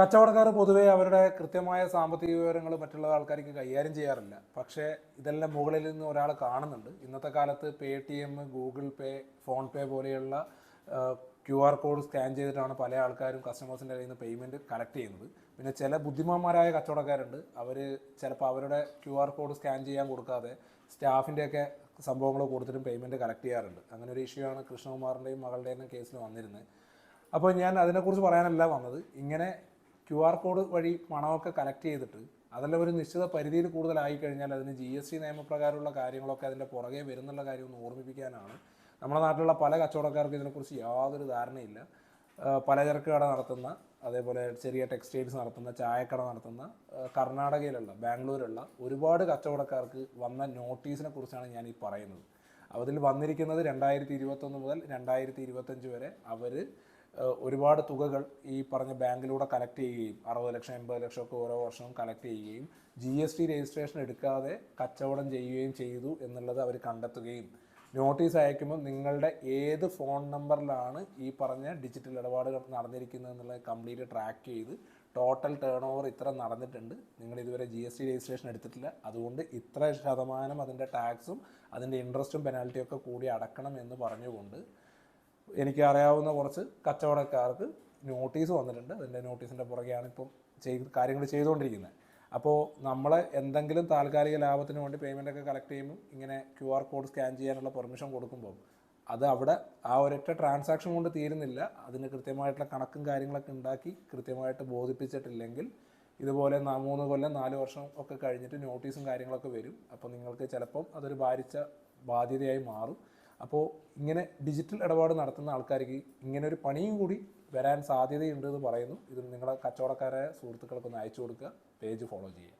കച്ചവടക്കാർ പൊതുവേ അവരുടെ കൃത്യമായ സാമ്പത്തിക വിവരങ്ങൾ മറ്റുള്ള ആൾക്കാർക്ക് കൈകാര്യം ചെയ്യാറില്ല. പക്ഷേ ഇതെല്ലാം മുകളിൽ നിന്ന് ഒരാൾ കാണുന്നുണ്ട്. ഇന്നത്തെ കാലത്ത് Paytm Google pay phone pay പോലെയുള്ള ക്യു ആർ കോഡ് സ്കാൻ ചെയ്തിട്ടാണ് പല ആൾക്കാരും കസ്റ്റമേഴ്സിന്റെ കയ്യിൽ നിന്ന് പേയ്മെന്റ് കളക്ട് ചെയ്യുന്നത്. പിന്നെ ചില ബുദ്ധിമാന്മാരായ കച്ചവടക്കാരുണ്ട്. അവർ ചിലപ്പോൾ അവരുടെ ക്യു ആർ കോഡ് സ്കാൻ ചെയ്യാൻ കൊടുക്കാതെ സ്റ്റാഫിന്റെയൊക്കെ സംഭവങ്ങൾ കൊടുത്തിട്ടും പേയ്മെന്റ് കളക്ട് ചെയ്യാറുണ്ട്. അങ്ങനെ ഒരു ഇഷ്യൂ ആണ് കൃഷ്ണകുമാറിന്റെയും മകളുടെയും കേസിൽ വന്നിരുന്നത്. അപ്പോൾ ഞാൻ അതിനെക്കുറിച്ച് പറയാനല്ല വന്നത്. ഇങ്ങനെ ക്യു ആർ കോഡ് വഴി പണമൊക്കെ കളക്ട് ചെയ്തിട്ട് അതെല്ലാം ഒരു നിശ്ചിത പരിധിയിൽ കൂടുതലായി കഴിഞ്ഞാൽ അതിന് ജി എസ് ടി നിയമപ്രകാരമുള്ള കാര്യങ്ങളൊക്കെ അതിന്റെ പുറകെ വരുന്നുള്ള കാര്യം ഒന്ന് ഓർമ്മിപ്പിക്കാനാണ്. നമ്മുടെ നാട്ടിലുള്ള പല കച്ചവടക്കാർക്കും ഇതിനെക്കുറിച്ച് യാതൊരു ധാരണയില്ല. പലചരക്ക് കട നടത്തുന്ന അതേപോലെ ചെറിയ ടെക്സ്റ്റൈൽസ് നടത്തുന്ന ചായക്കട നടത്തുന്ന കർണാടകയിലുള്ള ബാംഗ്ലൂരുള്ള ഒരുപാട് കച്ചവടക്കാർക്ക് വന്ന നോട്ടീസിനെ കുറിച്ചാണ് ഞാൻ ഈ പറയുന്നത്. അതിൽ വന്നിരിക്കുന്നത് രണ്ടായിരത്തി ഇരുപത്തൊന്ന് മുതൽ രണ്ടായിരത്തി ഇരുപത്തഞ്ച് വരെ അവർ ഒരുപാട് തുകകൾ ഈ പറഞ്ഞ ബാങ്കിലൂടെ കളക്ട് ചെയ്യുകയും അറുപത് ലക്ഷം എൺപത് ലക്ഷം ഒക്കെ ഓരോ വർഷവും കളക്ട് ചെയ്യുകയും ജി എസ് ടി രജിസ്ട്രേഷൻ എടുക്കാതെ കച്ചവടം ചെയ്യുകയും ചെയ്തു എന്നുള്ളത് അവർ കണ്ടെത്തുകയും നോട്ടീസ് അയക്കുമ്പോൾ നിങ്ങളുടെ ഏത് ഫോൺ നമ്പറിലാണ് ഈ പറഞ്ഞ ഡിജിറ്റൽ ഇടപാടുകൾ നടന്നിരിക്കുന്നത് എന്നുള്ളത് കംപ്ലീറ്റ് ട്രാക്ക് ചെയ്ത് ടോട്ടൽ ടേൺ ഓവർ ഇത്ര നടന്നിട്ടുണ്ട്. നിങ്ങൾ ഇതുവരെ ജി എസ് ടി രജിസ്ട്രേഷൻ എടുത്തിട്ടില്ല. അതുകൊണ്ട് ഇത്ര ശതമാനം അതിന്റെ ടാക്സും അതിന്റെ ഇൻട്രസ്റ്റും പെനാൽറ്റിയും ഒക്കെ കൂടി അടക്കണം എന്ന് പറഞ്ഞുകൊണ്ട് എനിക്ക് അറിയാവുന്ന കുറച്ച് കച്ചവടക്കാർക്ക് നോട്ടീസ് വന്നിട്ടുണ്ട്. അതിന്റെ നോട്ടീസിന്റെ പുറകെയാണ് ഇപ്പം ചെയ്ത് കാര്യങ്ങൾ ചെയ്തുകൊണ്ടിരിക്കുന്നത്. അപ്പോൾ നമ്മൾ എന്തെങ്കിലും താൽക്കാലിക ലാഭത്തിന് വേണ്ടി പേയ്മെന്റ് ഒക്കെ കളക്ട് ചെയ്യുമ്പോൾ ഇങ്ങനെ ക്യു ആർ കോഡ് സ്കാൻ ചെയ്യാനുള്ള പെർമിഷൻ കൊടുക്കുമ്പോൾ അത് അവിടെ ആ ഒരൊറ്റ ട്രാൻസാക്ഷൻ കൊണ്ട് തീരുന്നില്ല. അതിന് കൃത്യമായിട്ടുള്ള കണക്കും കാര്യങ്ങളൊക്കെ ഉണ്ടാക്കി കൃത്യമായിട്ട് ബോധിപ്പിച്ചിട്ടില്ലെങ്കിൽ ഇതുപോലെ മൂന്ന് കൊല്ലം നാല് വർഷം ഒക്കെ കഴിഞ്ഞിട്ട് നോട്ടീസും കാര്യങ്ങളൊക്കെ വരും. അപ്പോൾ നിങ്ങൾക്ക് ചിലപ്പം അതൊരു ഭാരിച്ച ബാധ്യതയായി മാറും. അപ്പോൾ ഇങ്ങനെ ഡിജിറ്റൽ ഇടപാട് നടത്തുന്ന ആൾക്കാർക്ക് ഇങ്ങനെ ഒരു പണിയും കൂടി വരാൻ സാധ്യതയുണ്ട് എന്ന് പറയുന്നു. ഇത് നിങ്ങളുടെ കച്ചവടക്കാരായ സുഹൃത്തുക്കൾക്കൊന്ന് അയച്ചു കൊടുക്കുക. പേജ് ഫോളോ ചെയ്യുക.